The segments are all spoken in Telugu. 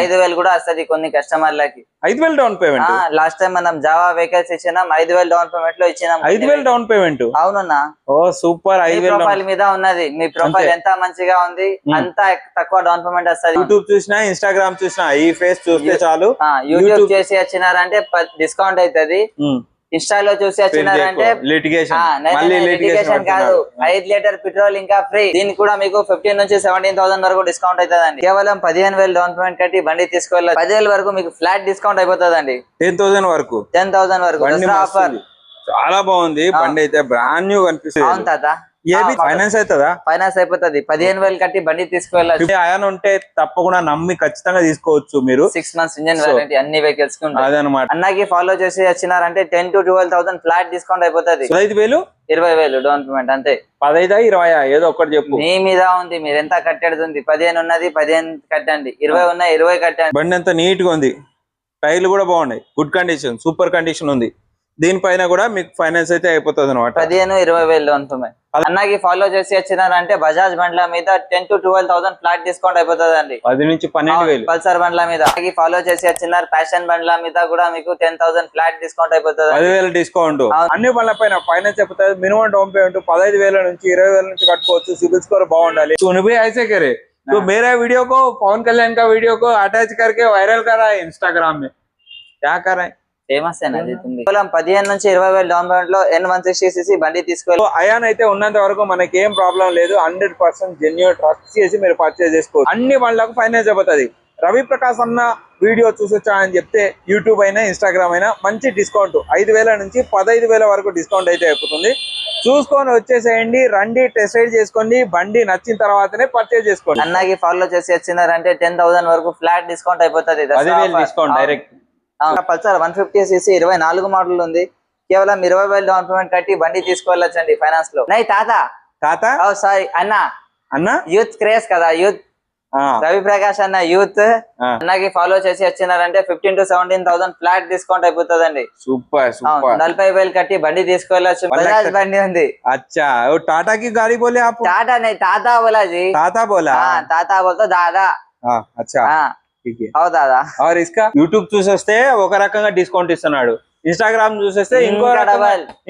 ఐదు వేలు కూడా వస్తది కొన్ని కస్టమర్లకి. ఐదు వేలు డౌన్ పేమెంట్ లాస్ట్ టైం మనం జావా వెహికల్స్ ఇచ్చినాం ఐదు వేలు డౌన్ పేమెంట్లో ఇచ్చినాం ఐదు వేలు డౌన్ పేమెంట్ అవునన్నా. ఓ సూపర్ ఐదు వేలు ప్రొఫైల్ మీద ఉన్నది. మీ ప్రొఫైల్. ఎంత మంచిగా ఉంది అంత తక్కువ డౌన్ పేమెంట్ వస్తది. యూట్యూబ్ చూసినా ఇన్స్టాగ్రామ్ చూసినా ఈ ఫేస్ చూస్తే చాలు. యూట్యూబ్ చేసి వచ్చినారంటే డిస్కౌంట్ అవుతది. ఇన్స్టాలో చూసి వచ్చినారంటే లిటిగేషన్ కాదు. ఐదు లీటర్ పెట్రోల్ ఇంకా ఫ్రీ. దీనికి కూడా మీకు ఫిఫ్టీన్ నుంచి సెవెంటీన్ థౌసండ్ వరకు డిస్కౌంట్ అవుతుందండి కేవలం పదిహేను వేలు డౌన్ పేమెంట్ కట్టి బండి తీసుకోవాలి. పదివేల వరకు మీకు ఫ్లాట్ డిస్కౌంట్ అయిపోతుందండి. టెన్ థౌసండ్ వరకు. టెన్ థౌసండ్ వరకు. ఆఫర్. చాలా బాగుంది. బండి అయితే బ్రాండ్ న్యూ అవును కనిపిస్తుంది తాత. ఏబి ఫైనాన్స్ అవుతుందా? ఫైనాన్స్ అయిపోతుంది. పదిహేను వేలు కట్టి బండి తీసుకువెళ్ళచ్చు. ఫిఫ్టీ అయాన్ ఉంటే తప్పకుండా నమ్మి ఖచ్చితంగా తీసుకోవచ్చు మీరు. సిక్స్ మంత్స్ ఇంజన్ వారంటీ అన్ని వెహికల్స్ అదనమాట అన్నకి ఫాలో చేసి వచ్చినారంటే ten to twelve thousand flat discount అయిపోతుంది. పదహైదు వేలు? ఇరవై వేలు డౌన్ పేమెంట్ అంతే. పదైదా ఇరవయా? ఏదో ఒకటి చెప్పు. మీ మీద ఉంది మీరు ఎంత కట్టేది పదిహేను ఉన్నది పదిహేను కట్టండి. ఇరవై ఉన్నాయి ఇరవై కట్టండి. బండి అంతా నీట్గా ఉంది. టైర్లు కూడా బాగున్నాయి. గుడ్ కండిషన్ సూపర్ కండిషన్ ఉంది. దీనిపైన కూడా మీకు ఫైనాన్స్ అయితే అయిపోతుంది అనమాట పదిహేను ఇరవై వేలు డౌన్ పేమెంట్ అన్నకి ఫాలో చేసి వచ్చినారంటే బజాజ్ బండ్ల మీద ten to twelve thousand flat discount అయిపోతుంది అండి పది నుంచి పన్నెండు వేలు పల్సర్ బండ్ల మీద ఫాలో చేసి వచ్చినారు ఫ్యాషన్ బండ్ల మీద కూడా మీకు టెన్ థౌసండ్ ఫ్లాట్ డిస్కౌంట్ అయిపోతుంది పదివేల డిస్కౌంట్ అవును. అన్ని బండ్ల పైన ఫైనాన్స్ అయిపోతుంది మినిమం డౌన్ పేమెంట్ పదహైదు వేల నుంచి ఇరవై వేల నుంచి కట్టుకోవచ్చు సిబిల్ స్కోర్ బాగుండాలి तो भी ऐसे करे तो मेरा वीडियो को पवन कल्याण का वीडियो को अटैच करके वायरल करा है इंस्टाग्राम में क्या कर रहे हैं ఫేమస్ కేవలం పదిహేను నుంచి ఇరవై వేలు డౌన్ పేమెంట్లో ఎన్ వన్ సిక్స్టీ సిసి బండి తీసుకెళ్ళి అయాన్ అయితే ఉన్నంత వరకు మనకి ఏం ప్రాబ్లం లేదు. హండ్రెడ్ పర్సెంట్ జెన్యున్ ట్రస్ట్ చేసి మీరు పర్చేజ్ చేసుకోవచ్చు. అన్ని బండ్లకు ఫైనాన్స్ అయిపోతుంది. రవి ప్రకాశ్ అన్న వీడియో చూసొచ్చా అని చెప్తే యూట్యూబ్ అయినా ఇన్స్టాగ్రామ్ అయినా మంచి డిస్కౌంట్ ఐదు వేల నుంచి పదహైదు వేల వరకు డిస్కౌంట్ అయితే అయిపోతుంది. చూసుకొని వచ్చేసేయండి. రండి టెస్ట్ రైడ్ చేసుకోండి. బండి నచ్చిన తర్వాతనే పర్చేజ్ చేసుకోండి. అన్నకి ఫాలో చేసి వచ్చినారంటే టెన్ థౌసండ్ వరకు ఫ్లాట్ డిస్కౌంట్ అయిపోతుంది. Discount direct Pulsar one fifty CC ఇరవై నాలుగు మోడల్ ఉంది. కేవలం ఇరవై వేలు డౌన్ పేమెంట్ కట్టి బండి తీసుకువెళ్ళొచ్చండి ఫైనాన్స్లో. నై తాత. తాత? సారీ అన్న. అన్న? యూత్ క్రేజ్ కదా యూత్. రవి ప్రకాష్ అన్న యూత్. అన్నకి ఫాలో చేసి వచ్చినారంటే fifteen to seventeen thousand flat discount అయిపోతుందండి. Super super. నలభై వేలు కట్టి బండి తీసుకెళ్ళచ్చు బజాజ్ బండి ఉంది. అచ్చా. కి గాడి బోలే టాటా నై టాటా బోలా జీ బోలా? టాటా బోల్తో దాదా. అవుతాదా ఇస్కా యూట్యూబ్ చూసేస్తే ఒక రకంగా డిస్కౌంట్ ఇస్తున్నాడు. ఇన్స్టాగ్రామ్ చూసేస్తే ఇంకో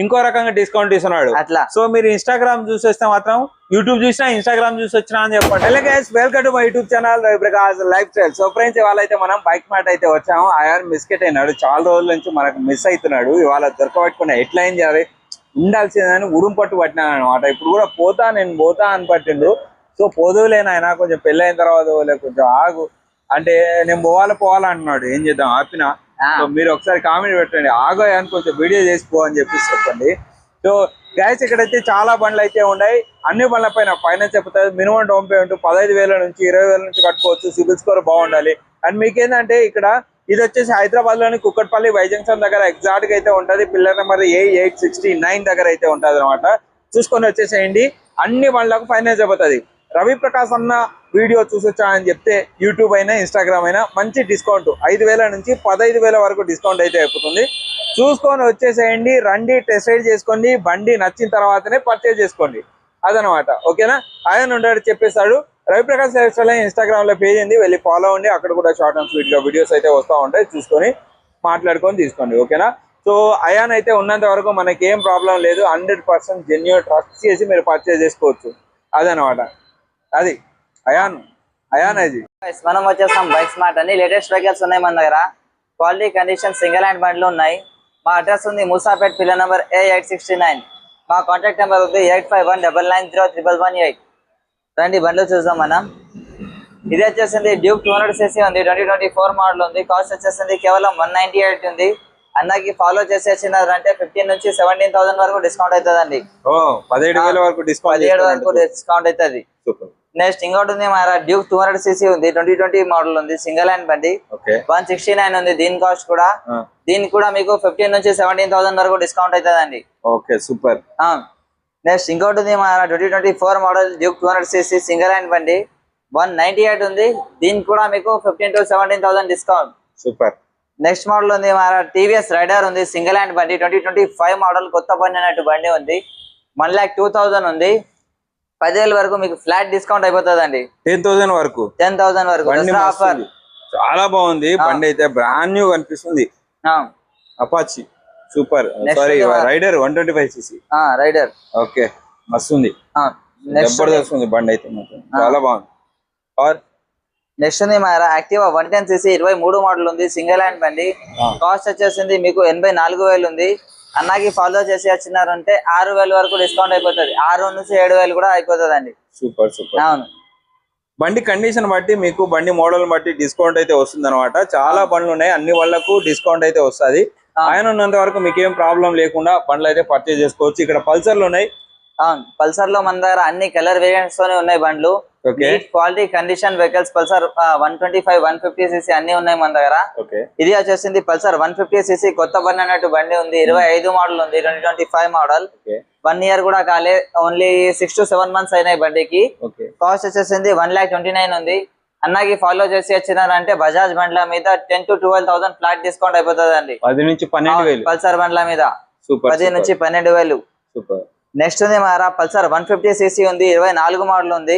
ఇంకో రకంగా డిస్కౌంట్ ఇస్తున్నాడు. అట్లా. సో మీరు ఇన్స్టాగ్రామ్ చూసేస్తే మాత్రం యూట్యూబ్ చూసినా ఇన్స్టాగ్రామ్ చూసి వచ్చినా అని చెప్పండి. Hello welcome to my YouTube channel Prakash life style so friends ఇవాళ అయితే మనం బైక్ మ్యాట్ అయితే వచ్చాము. ఆయన మిస్కెట్ అయినాడు. చాలా రోజుల నుంచి మనకు మిస్ అవుతున్నాడు. ఇవాళ దొరకబట్టుకున్నా ఎట్లా ఏం చేయాలి ఉండాల్సిందని ఉడుం పట్టు పట్టినాను అనమాట ఇప్పుడు కూడా పోతా నేను పోతా అని పట్టిండు సో పోదువులేనాయన కొంచెం పెళ్ళైన తర్వాత కొంచెం ఆగు. అంటే నేను పోవాలి పోవాలి అంటున్నాడు ఏం చేద్దాం? ఆపిన. సో మీరు ఒకసారి కామెంట్ పెట్టండి. ఆగో అని కొంచెం వీడియో చేసి పో అని చెప్పేసి చెప్పండి. సో గ్యాస్ ఇక్కడైతే చాలా బండ్లు అయితే ఉన్నాయి. అన్ని బండ్ల పైన ఫైనాన్స్ చెప్తారు. మినిమం డౌన్ పేమెంట్ పదహైదు వేల నుంచి ఇరవై వేల నుంచి కట్టుకోవచ్చు. సిబిల్ స్కోర్ బాగుండాలి. అండ్ మీకేంటంటే ఇక్కడ ఇది వచ్చేసి హైదరాబాద్లోని కుక్కట్పల్లి వైజంక్షన్ దగ్గర ఎగ్జాక్ట్గా అయితే ఉంటది. Pillar number A eight sixty nine దగ్గర అయితే ఉంటది అనమాట చూసుకొని వచ్చేసేయండి. అన్ని బండ్లకు ఫైనాన్స్ అయిపోతుంది రవి ప్రకాశ్ అన్న వీడియో చూసొచ్చా అని చెప్తే యూట్యూబ్ అయినా ఇన్స్టాగ్రామ్ అయినా మంచి డిస్కౌంట్. ఐదు వేల నుంచి పదహైదు వేల వరకు డిస్కౌంట్ అయితే అయిపోతుంది. చూసుకొని వచ్చేసేయండి రండి టెస్ట్ రైడ్ చేసుకోండి బండి నచ్చిన తర్వాతనే పర్చేజ్ చేసుకోండి. అదనమాట ఓకేనా? ఆయన ఉండడు చెప్పేశాడు. రవిప్రకాష్ లైఫ్ స్టైల్ ఇన్స్టాగ్రామ్లో పేజ్ ఉంది వెళ్ళి ఫాలో అండి అక్కడ కూడా షార్ట్ అండ్ స్వీట్గా వీడియోస్ అయితే వస్తూ ఉంటాయి. చూసుకొని మాట్లాడుకొని తీసుకోండి ఓకేనా? సో అయాన్ అయితే ఉన్నంత వరకు మనకి ఏం ప్రాబ్లం లేదు. హండ్రెడ్ పర్సెంట్ జెన్యున్ ట్రస్ట్ చేసి మీరు పర్చేజ్ చేసుకోవచ్చు. అదనమాట అది. అయాన్ అయాన్ Guys, మనం వచ్చేస్తాం బైక్ స్మార్ట్ అని. లేటెస్ట్ వెహికల్స్ ఉన్నాయి మన దగ్గర. క్వాలిటీ కండిషన్ సింగిల్ హ్యాండ్ బండ్లు ఉన్నాయి. మా అడ్రస్ ఉంది Moosapet pillar number A eight sixty nine మా కాంటాక్ట్ నెంబర్ ఉంది eight five one double nine zero triple one eight రండి బండ్లు చూద్దాం మనం. ఇది వచ్చేసింది డ్యూక్ టూ హండ్రెడ్ సీసీ ఉంది. ట్వంటీ ట్వంటీ ఫోర్ మోడల్ ఉంది. కాస్ట్ వచ్చేసింది కేవలం వన్ నైన్టీ ఎయిట్ ఉంది. అన్నకి ఫాలో చేసి వచ్చినారంటే ఫిఫ్టీన్ నుంచి సెవెంటీన్ థౌసండ్ వరకు డిస్కౌంట్ అవుతుందండి. ఓ పదిహేడు వరకు డిస్కౌంట్ పదిహేడు వరకు డిస్కౌంట్ అవుతుంది. నెక్స్ట్ ఇంకోటి ఉంది మన డ్యూక్ టూ హండ్రెడ్ సీసీ ఉంది. ట్వంటీ ట్వంటీ మోడల్ ఉంది. సింగిల్ హ్యాండ్ బండి. వన్ సిక్స్టీ నైన్ ఉంది. దీని కాస్ట్ కూడా. దీనికి కూడా మీకు ఫిఫ్టీన్ నుంచి సెవెంటీన్ థౌసండ్ వరకు డిస్కౌంట్ అవుతుందండి. ఓకే సూపర్ నెక్స్ట్ ఇంకోటి ఉంది మన twenty twenty four model Duke two hundred CC single hand బండి. వన్ నైన్టీ ఎయిట్ ఉంది. దీనికి కూడా మీకు fifteen to seventeen thousand discount super next model ఉంది మన టీవీఎస్ రైడర్ ఉంది. సింగిల్ హ్యాండ్ బండి. ట్వంటీ ట్వంటీ ఫైవ్ మోడల్ కొత్త బండి అన్నట్టు బండి ఉంది. వన్ ల్యాక్ టూ థౌసండ్ ఉంది. పదివేల వరకు మీకు ఫ్లాట్ డిస్కౌంట్ అయిపోతుందండి. టెన్ థౌసండ్ వరకు. టెన్ థౌసండ్ వరకు ఆఫర్. చాలా బాగుంది. బండి అయితే బ్రాండ్ న్యూ కనిపిస్తుంది. అపాచి సూపర్ సారీ మా- Raider one twenty five CC Raider okay మస్తు ఉంది. నెక్స్ట్ జబర్దస్త్ ఉంది బండి అయితే చాలా బాగుంది. ఆర్ నెక్స్ట్ ఉంది మన యాక్టివా వన్ టెన్ సీసీ ఇరవై మూడు మోడల్ ఉంది సింగిల్ హ్యాండ్ బండి. కాస్ట్ వచ్చేసింది మీకు ఎనభై నాలుగు వేలు ఉంది. అన్నకి ఫాలో చేసి వచ్చినారంటే ఆరు వేలు వరకు డిస్కౌంట్ అయిపోతుంది. ఆరు నుంచి ఏడు వేలు కూడా అయిపోతుంది అండి సూపర్ సూపర్. అవును. బండి కండిషన్ బట్టి మీకు బండి మోడల్ బట్టి డిస్కౌంట్ అయితే వస్తుంది అనమాట చాలా బండ్లు ఉన్నాయి. అన్ని వాళ్ళకు డిస్కౌంట్ అయితే వస్తది. ఆయన ఉన్నంత వరకు మీకు ఏం ప్రాబ్లం లేకుండా బండ్లు అయితే పర్చేజ్ చేసుకోవచ్చు. ఇక్కడ పల్సర్లు ఉన్నాయి. అవును. పల్సర్లో మన దగ్గర అన్ని కలర్ వేరియంట్స్ తోనే ఉన్నాయి బండ్లు. Quality condition vehicles Pulsar one twenty five one fifty CC అన్ని ఉన్నాయి మన దగ్గర. ఓకే. ఇది వచ్చేసింది పల్సర్ వన్ ఫిఫ్టీ సీసీ కొత్త బండి అన్నట్టు బండి ఉంది ఇరవై ఐదు మోడల్ ఉంది twenty twenty five model okay. One year కూడా కాలే only six to seven months అయినాయి బండికి. ఓకే. కాస్ట్ వచ్చేసింది వన్ ల్యాక్ ట్వంటీ నైన్ ఉంది. అన్నకి ఫాలో చేసి వచ్చినారంటే బజాజ్ బండ్ల మీద ten to twelve thousand flat discount అయిపోతుంది అండి పల్సర్ బండ్ల మీద. సూపర్ పది నుంచి పన్నెండు వేలు. సూపర్. నెక్స్ట్ ఉంది మారా పల్సర్. వన్ ఫిఫ్టీ సీసీ ఉంది ఇరవై నాలుగు మోడల్ ఉంది.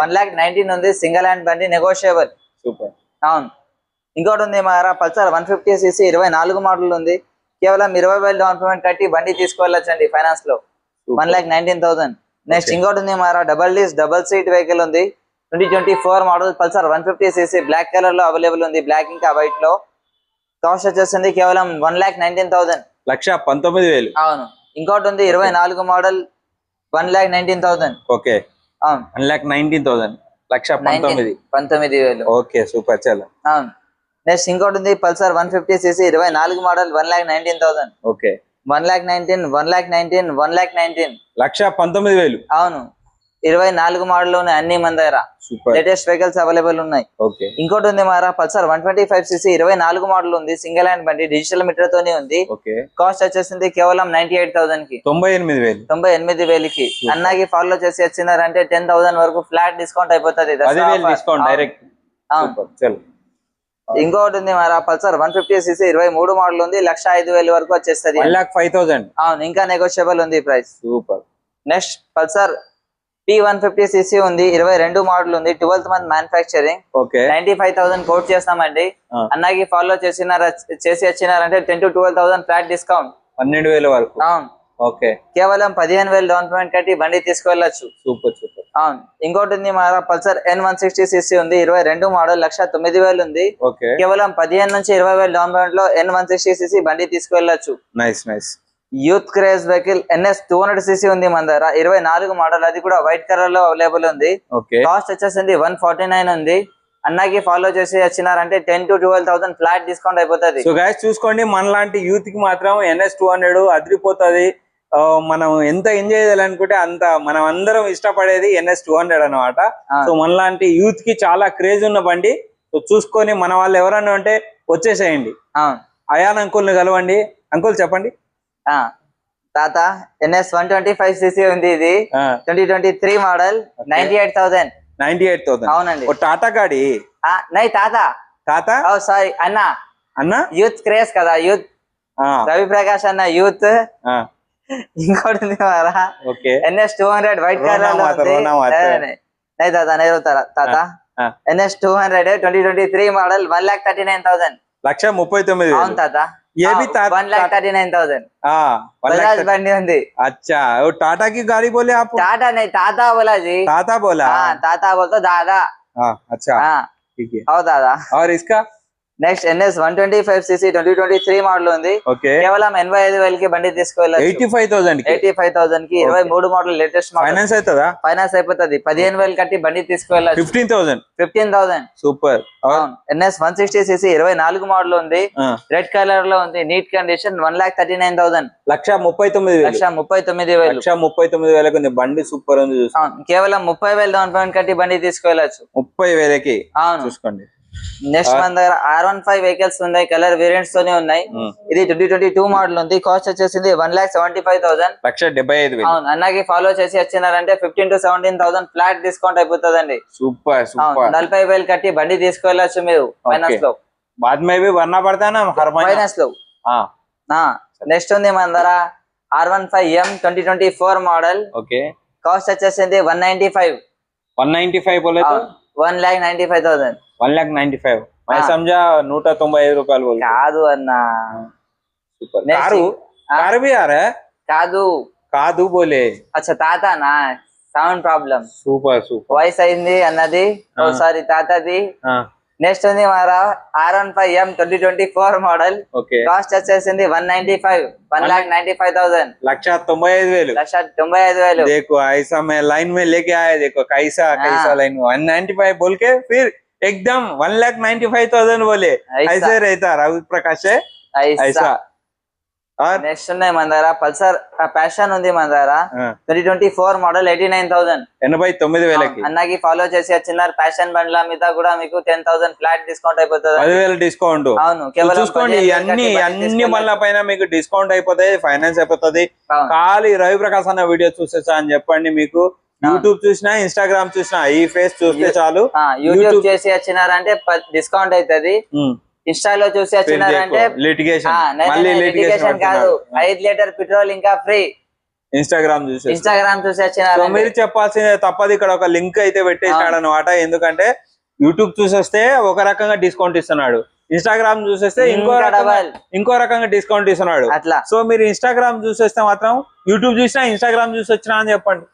వన్ ల్యాక్ నైన్టీన్ ఉంది సింగిల్ హ్యాండ్ బండి నెగోషియబుల్ సూపర్. అవును. ఇంకోటి ఉంది మారా పల్సర్. వన్ ఫిఫ్టీ సీసీ ఇరవై నాలుగు మోడల్ ఉంది. కేవలం ఇరవై వేలు డౌన్ పేమెంట్ కట్టి బండి తీసుకెళ్ళొచ్చండి ఫైనాన్స్లో. One lakh nineteen thousand. Next ఇంకోటి ఉంది మారా double disc double seat vehicle ఉంది. Twenty twenty four model Pulsar. One fifty CC black కలర్లో అవైలబుల్ ఉంది. బ్లాక్ ఇంకా వైట్లో. కాస్ట్ వచ్చేసింది కేవలం వన్ ల్యాక్ నైన్టీన్ థౌసండ్. లక్ష పంతొమ్మిది వేలు. అవును. ఇంకోటి ఉంది ఇరవై నాలుగు model one lakh nineteen thousand. Okay. One lakh nineteen thousand. లక్ష 19 పంతొమ్మిది. పంతొమ్మిది వేలు. ఓకే సూపర్ చాలా. అవును. నెక్స్ట్ ఇంకోటి ఉంది పల్సర్ వన్ ఫిఫ్టీ సీసీ ఇరవై నాలుగు model one lakh nineteen thousand. Okay. One lakh nineteen one lakh nineteen one lakh nineteen. లక్ష పంతొమ్మిది వేలు. అవును. ఇరవై నాలుగు మోడల్ ఉన్నాయి అన్ని మన దగ్గర లేటెస్ట్ వెహికల్స్ అవైలబుల్ ఉన్నాయి. ఇంకోటి ఉంది మారా Pulsar one twenty five CC ఇరవై నాలుగు మోడల్ ఉంది. సింగిల్ హ్యాండ్ బండి డిజిటల్ మీటర్ తోనే ఉంది కాస్ట్ వచ్చేసింది కేవలం నైన్టీ ఎయిట్ థౌసండ్కి తొంభై ఎనిమిది వేలు. తొంభై ఎనిమిది వేలకి. అన్నకి ఫాలో చేసి వచ్చినారంటే టెన్ థౌసండ్ వరకు ఫ్లాట్ డిస్కౌంట్ అయిపోతుంది ఇంకోటి ఉంది మారా పల్సర్ వన్ ఫిఫ్టీ సీసీ ఇరవై మూడు మోడల్ ఉంది. లక్ష ఐదు వేలు వరకు వచ్చేస్తుంది. అవును ఇంకా నెగోషియబుల్ ఉంది price. Super. Next Pulsar P one fifty CC ఉంది ఇరవై రెండు మోడల్ ఉంది twelfth month manufacturing okay ninety five thousand quote చేస్తామండి. అన్నకి ఫాలో చేసినార చేసి వచ్చినారంటే ten to twelve thousand flat discount పన్నెండు వేల వరకు. అవును. ఓకే కేవలం పదిహేను వేలు డౌన్ పేమెంట్ కట్టి బండి తీసుకెళ్ళచ్చు సూపర్ సూపర్ అవును. ఇంకోటి ఉంది మా Pulsar N one sixty CC ఉంది ఇరవై రెండు మోడల్ లక్ష తొమ్మిది వేలు ఉంది. కేవలం పదిహేను నుంచి ఇరవై వేలు డౌన్ పేమెంట్లో ఎన్ వన్ సిక్స్టీ సీసీ బండి తీసుకెళ్ళచ్చు nice nice youth craze vehicle NS two hundred CC ఉంది మన దగ్గర. ఇరవై నాలుగు మోడల్ అది కూడా వైట్ కలర్లో అవైలబుల్ ఉంది. కాస్ట్ వచ్చేసింది వన్ ఫార్టీ నైన్ ఉంది. అన్నకి ఫాలో చేసి వచ్చినారంటే ten to twelve thousand flat discount అయిపోతుంది. సో గైస్ చూసుకోండి మనలాంటి యూత్కి మాత్రం ఎన్ఎస్ టూ హండ్రెడ్ అదిరిపోతుంది. మనం ఎంత ఎంజాయ్ చేయాలనుకుంటే అంత మనం అందరం ఇష్టపడేది ఎన్ఎస్ టూ హండ్రెడ్ అనమాట. సో మనలాంటి యూత్కి చాలా క్రేజ్ ఉన్న బండి. సో చూసుకొని మన వాళ్ళు ఎవరన్నా ఉంటే వచ్చేసేయండి. అయాన్ అంకుల్ని కలవండి. అంకుల్ చెప్పండి. తాత NS one twenty five CC ఉంది ఇది. Twenty twenty three model ninety eight thousand ninety eight thousand అవునండి. టాటా గాడి? ఆ, నై తాత. తాత? ఓ సారీ అన్న. అన్న? యూత్ క్రేజ్ కదా యూత్. రవి ప్రకాష్ అన్న యూత్. ఇంకోటి ఉంది మారా. NS two hundred white colour. నై, తాత నై తాత. NS two hundred twenty twenty three model one lakh thirty nine thousand లక్ష ముప్పై తొమ్మిది అవును. తాత. ये हाँ, भी वन लाख थर्टी नाइन अच्छा वो टाटा की गाड़ी बोले आप? टाटा नहीं टाटा बोला जी। टाटा बोला? हाँ, टाटा बोलता दादा। हाँ अच्छा। हाँ। ठीक है। और दादा। और इसका? Next NS one twenty five CC twenty twenty three model ఉంది. కేవలం ఎనభై ఐదు వేలకి బండి తీసుకెళ్ళచ్చు eighty five thousand eighty five థౌసండ్కి ఇరవై మూడు మోడల్ లేటెస్ట్ ఫైనాన్స్ అవుతుందా ఫైనాన్స్ అయిపోతుంది. పదిహేను వేలు కట్టి బండి తీసుకెళ్ళచ్చు fifteen thousand fifteen thousand super NS one sixty CC ఇరవై నాలుగు మోడల్ ఉంది. రెడ్ కలర్లో ఉంది. Neat condition one lakh thirty nine thousand లక్ష ముప్పై తొమ్మిది లక్ష ముప్పై తొమ్మిది వేలు. లక్ష ముప్పై తొమ్మిది వేలకు ఉంది. బండి సూపర్ ఉంది కేవలం ముప్పై వేలు డౌన్ పేమెంట్ కట్టి బండి తీసుకెళ్ళచ్చు ముప్పై వేలకి అవును. చూసుకోండి. నెక్స్ట్ మన దగ్గర ఆర్ వన్ ఫైవ్ వెహికల్స్ ఉన్నాయి కలర్ వేరియంట్స్ తోనే ఉన్నాయి. ఇది ట్వంటీ ట్వంటీ టూ మోడల్ ఉంది. కాస్ట్ వచ్చేసింది one lakh seventy five thousand లక్ష డెబ్బై ఐదు అన్నకి ఫాలో చేసి వచ్చినారంటే fifteen to seventeen thousand flat discount అయిపోతుందండి. Super super. నలభై వేలు కట్టి బండి తీసుకెళ్ళొచ్చు మీరు ఫైనాన్స్లో. बाद में నెక్స్ట్ ఉంది మన దగ్గర R one five M twenty twenty four model okay. Cost వచ్చేసింది one ninety five one ninety five one lakh ninety five thousand one lakh ninety five मैं समझा నూట తొంభై ఐదు రూపాయలు बोल కాదు అన్న సూపర్ Next. కారు ఆ. కారు भी आ रहा है కాదు కాదు बोले అచ్చా తాత నా sound problem super super voice అయింది అన్నది ఆ. సారీ తాతది ఆ నెక్స్ట్ ఉంది మారా R one five M twenty twenty four model okay cost వచ్చేసింది one ninety five one lakh ninety five thousand లక్ష తొంభై ఐదు వేలు లక్ష తొంభై ఐదు వేలు देखो ऐसा मैं लाइन में लेके आया देखो कैसा कैसा लाइन वन नाइन्टी फाइव बोल के फिर एकदम one lakh ninety five thousand बोले ऐसा। ऐसे रहता रवि प्रकाश है ऐसा और నెక్స్ట్ ఉన్నాయి మన దగ్గర పల్సర్ ప్యాషన్ ఉంది మన దగ్గర ఆ, twenty twenty four model eighty nine thousand ఎనభై తొమ్మిది వేలకి అన్నకి ఫాలో చేసి వచ్చినారు ప్యాషన్ బండ్ల మీద కూడా మీకు టెన్ థౌసండ్ ఫ్లాట్ డిస్కౌంట్ అయిపోతుంది పదివేల డిస్కౌంట్ అవును కేవలం చూసుకోండి పదిహేను అన్ని వేలకి అన్ని తీసుకెళ్ళండి. మళ్ళా పైన మీకు డిస్కౌంట్ అయిపోతాయి ఫైనాన్స్ అయిపోతుంది అవును. ఖాళీ రవి ప్రకాశ్ అన్న వీడియో చూసేసా అని చెప్పండి మీకు యూట్యూబ్ చూసినా ఇన్స్టాగ్రామ్ చూసినా ఈ ఫేస్ చూస్తే చాలు. యూట్యూబ్ చేసి వచ్చినారంటే డిస్కౌంట్ అవుతుంది ఇన్స్టాలో చూసి వచ్చినారంటే లిటిగేషన్ కాదు. ఐదు లీటర్ పెట్రోల్ ఇంకా ఫ్రీ. ఇన్స్టాగ్రామ్ చూసి ఇన్స్టాగ్రామ్ చూసి సో వచ్చినారంటే మీరు చెప్పాల్సిందే తప్పదు. ఇక్కడ ఒక లింక్ అయితే పెట్టేసినాడు అనమాట. ఎందుకంటే యూట్యూబ్ చూసేస్తే ఒక రకంగా డిస్కౌంట్ ఇస్తున్నాడు. ఇన్స్టాగ్రామ్ చూసేస్తే ఇంకో. ఇంకో రకంగా డిస్కౌంట్ ఇస్తున్నాడు. అట్లా. సో మీరు ఇన్స్టాగ్రామ్ చూసేస్తే మాత్రం యూట్యూబ్ చూసినా ఇన్స్టాగ్రామ్ చూసి వచ్చినా అని చెప్పండి.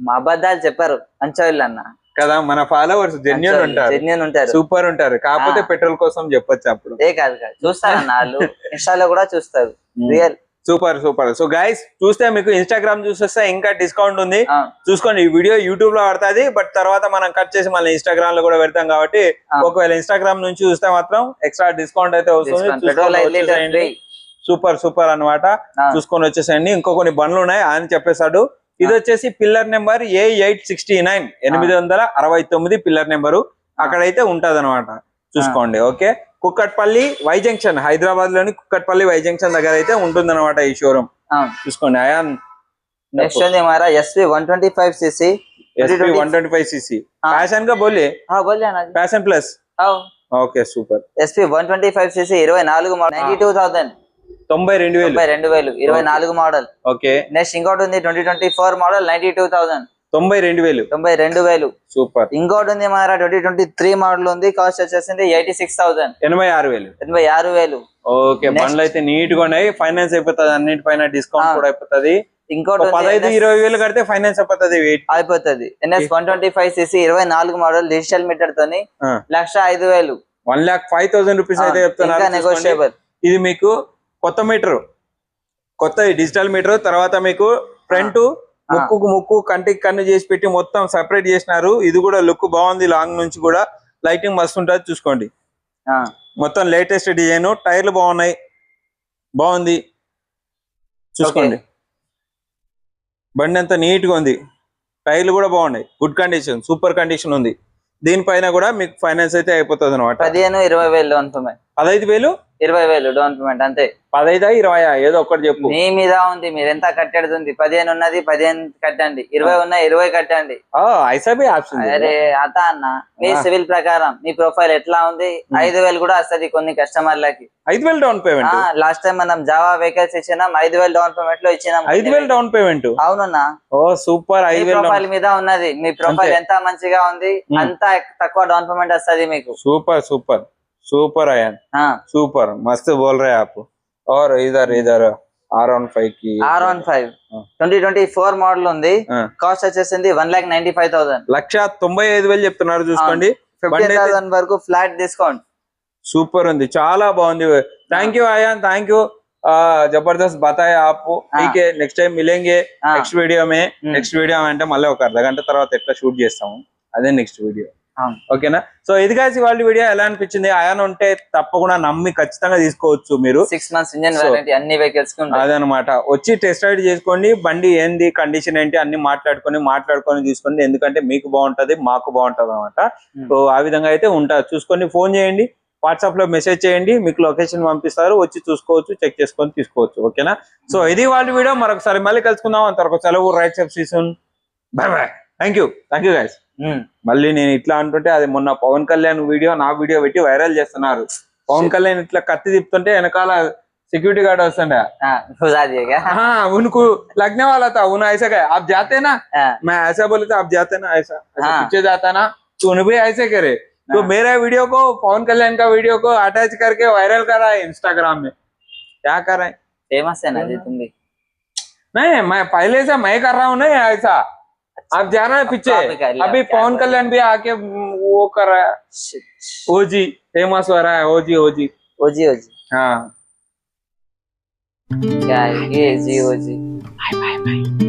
మా అబద్ధాలు చెప్పారు. మంచోళ్ళు అన్న. కదా మన ఫాలోవర్స్ జెన్యున్ ఉంటారు. జెన్యున్ ఉంటారు. సూపర్ ఉంటారు. కాకపోతే. పెట్రోల్ కోసం చెప్పొచ్చు అప్పుడు. ఏ కాదు కాదు. చూస్తారన్న వాళ్ళు. ఇన్స్టాలో కూడా చూస్తారు. Real super super so guys చూస్తే మీకు ఇన్స్టాగ్రామ్ చూసేస్తే ఇంకా డిస్కౌంట్ ఉంది. చూసుకోండి. ఈ వీడియో యూట్యూబ్లో పడుతుంది. బట్ తర్వాత మనం కట్ చేసి మళ్ళీ ఇన్స్టాగ్రామ్లో కూడా పెడతాం కాబట్టి. ఒకవేళ ఇన్స్టాగ్రామ్ నుంచి చూస్తే మాత్రం ఎక్స్ట్రా డిస్కౌంట్ అయితే ఫ్రీ సూపర్ సూపర్ అన్నమాట. ఆ. చూసుకొని వచ్చేసేయండి. ఇంకో కొన్ని బండ్లు ఉన్నాయి. అని చెప్పేశాడు. ఇది వచ్చేసి pillar number A eight sixty nine ఎనిమిది వందల అరవై తొమ్మిది పిల్లర్ నెంబరు అక్కడైతే ఉంటది అనమాట చూసుకోండి okay Kukatpally Y junction Hyderabad లోని కుక్కట్పల్లి వై జంక్షన్ దగ్గర అయితే ఉంటుంది అనమాట ఈ షోరూమ్ చూసుకోండి అయాన్ నెక్స్ట్ ఉంది हमारा SP 125 CC SP one twenty five CC हाँ। ఫ్యాషన్ గా బోలే हाँ बोल जाना जी ఫ్యాషన్ ప్లస్ आओ okay super SP 125 CC 24 model 92000 తొంభై రెండు వేలు. 92000 24 మోడల్. ఓకే. నెక్స్ట్ ఇంకోటి ఉంది 2024 మోడల్ 92000 తొంభై రెండు వేలు. 92000 సూపర్. ఇంకోటి ఉంది మన 2023 మోడల్ ఉంది కాస్ట్ వచ్చేసింది 86000 ఎనభై ఆరు వేలు. 86000 ఓకే Next. బండ్లు అయితే నీట్గా ఉన్నాయి ఫైనాన్స్ అయిపోతుంది అన్నిటిపైన డిస్కౌంట్. కూడా అయిపోతుంది. ఇంకోటి పదహైదు ఇరవై వేలు కడితే ఫైనాన్స్ అయిపోతుంది వెయిట్. అయిపోతుంది. NS 125 CC 24 model digital meter తోని లక్ష ఐదు వేలు. One lakh five thousand rupees అయితే చెప్తున్నారు ఇది మీకు కొత్త మీటర్. కొత్త డిజిటల్ మీటర్. తర్వాత మీకు ఫ్రంట్ ముక్కు ముక్కు కంటికి కన్ను చేసి పెట్టి మొత్తం సెపరేట్ చేసినారు. ఇది కూడా లుక్ బాగుంది. లాంగ్ నుంచి కూడా లైటింగ్ మస్తు ఉంటుంది చూసుకోండి. మొత్తం లేటెస్ట్ డిజైన్ టైర్లు బాగున్నాయి. బాగుంది. చూసుకోండి. బండి అంతా నీట్గా ఉంది టైర్లు కూడా బాగున్నాయి. గుడ్ కండిషన్ సూపర్ కండిషన్ ఉంది. దీనిపైన కూడా మీకు ఫైనాన్స్ అయితే అయిపోతుంది అనమాట పదిహేను ఇరవై వేలు పేమెంట్ పదహైదు వేలు? ఇరవై వేలు డౌన్ పేమెంట్ అంతే. పదైదా ఇరవై ఏదో ఒకటి చెప్పు. మీ మీద ఉంది మీరు ఎంత కట్టేది ఉంది పదిహేను ఉన్నది పదిహేను కట్టండి. ఇరవై ఉన్నాయి ఇరవై కట్టండి. అరే అత అన్న మీ సివిల్ ప్రకారం మీ ప్రొఫైల్ ఎట్లా ఉంది? ఐదు వేలు కూడా వస్తుంది కొన్ని కస్టమర్లకి. ఐదు వేలు డౌన్ పేమెంట్ లాస్ట్ టైం మనం జావా వెహికల్స్ ఇచ్చినాం ఐదు వేలు డౌన్ పేమెంట్లో ఇచ్చినాం. ఐదు వేలు డౌన్ పేమెంట్ అవునన్నా. ఓ సూపర్ ఐదు ప్రొఫైల్ మీద ఉన్నది. మీ ప్రొఫైల్ ఎంత మంచిగా ఉంది అంత తక్కువ డౌన్ పేమెంట్ వస్తుంది మీకు. Super super. सुपर आयन ఆ सुपर मस्त बोल रहे हैं आप और इधर इधर आर ऑन फाइव की ఆర్ వన్ ఫైవ్ ఆ. ట్వంటీ ట్వంటీ ఫోర్ మోడల్ ఉంది ఆ. కాస్ట్ వచ్చేసింది one lakh ninety five thousand లక్ష తొంభై ఐదు వేలు చెప్తున్నారు చూసుకోండి ఫిఫ్టీ బండి అయితే థౌసండ్ వరకు ఫ్లాట్ డిస్కౌంట్ సూపర్ ఉంది చాలా బాగుంది thank you Ayaan thank you जबरदस्त बताया आप ठीक है నెక్స్ట్ టైం మిలేంగే ఆ. నెక్స్ట్ వీడియో మే ఉమ్. నెక్స్ట్ వీడియో అంటే మళ్ళీ ఒక అర్ధ గంట తర్వాత ఎట్లా షూట్ చేస్తాము అదే నెక్స్ట్ వీడియో ఓకేనా? సో ఇది కాసి వాళ్ళ వీడియో ఎలా అనిపించింది? అయాన్ ఉంటే తప్పకుండా నమ్మి ఖచ్చితంగా తీసుకోవచ్చు మీరు. సిక్స్ మంత్స్ ఇంజన్ వారంటీ అన్ని వెహికల్స్ అదనమాట. వచ్చి టెస్ట్ రైడ్ చేసుకోండి. బండి ఏంది కండిషన్ ఏంటి అన్ని మాట్లాడుకొని మాట్లాడుకొని తీసుకోండి ఎందుకంటే మీకు బాగుంటది మాకు బాగుంటది అనమాట. Hmm. సో ఆ విధంగా అయితే ఉంటుంది చూసుకొని ఫోన్ చేయండి. వాట్సాప్లో మెసేజ్ చేయండి. మీకు లొకేషన్ పంపిస్తారు. వచ్చి చూసుకోవచ్చు చెక్ చేసుకొని తీసుకోవచ్చు. ఓకేనా? సో ఇది వాళ్ళ వీడియో. మరొకసారి మళ్ళీ కలుసుకుందాం. అంతవరకు సెలవు. రైట్ సెప్ season bye bye thank you thank you guys. మళ్ళీ నేను ఇట్లా అంటుంటే అది మొన్న పవన్ కళ్యాణ్ వీడియో నా వీడియో పెట్టి వైరల్ చేస్తున్నారు పవన్ కళ్యాణ్ ఇట్లా కత్తి తిప్పుతుంటే వెనకాల సెక్యూరిటీ गार्ड వస్తుండే हाँ घुसा दिएगा हाँ उनको लगने वाला था उन्हें ऐसा कहे आप जाते ना हाँ, मैं ऐसा बोले तो आप जाते ना ऐसा ऐसा हाँ। पीछे जाता ना तो उन्हें भी ऐसे करे तो मेरा वीडियो को पवन कल्याण का वीडियो को अटैच करके वायरल करा है इंस्टाग्राम में क्या कर रहे हैं ఫేమస్ ఏనా అది తుంది नहीं मैं पहले से मैं कर रहा हूँ ना ऐसा आप जा रहे हैं पीछे अभी पवन कल्याण भी आके वो कर रहा है। ओजी फ़ेमस हो रहा है ओजी ओजी। ओजी ओजी। हाँ। क्या ये? जी ओजी। Bye bye bye.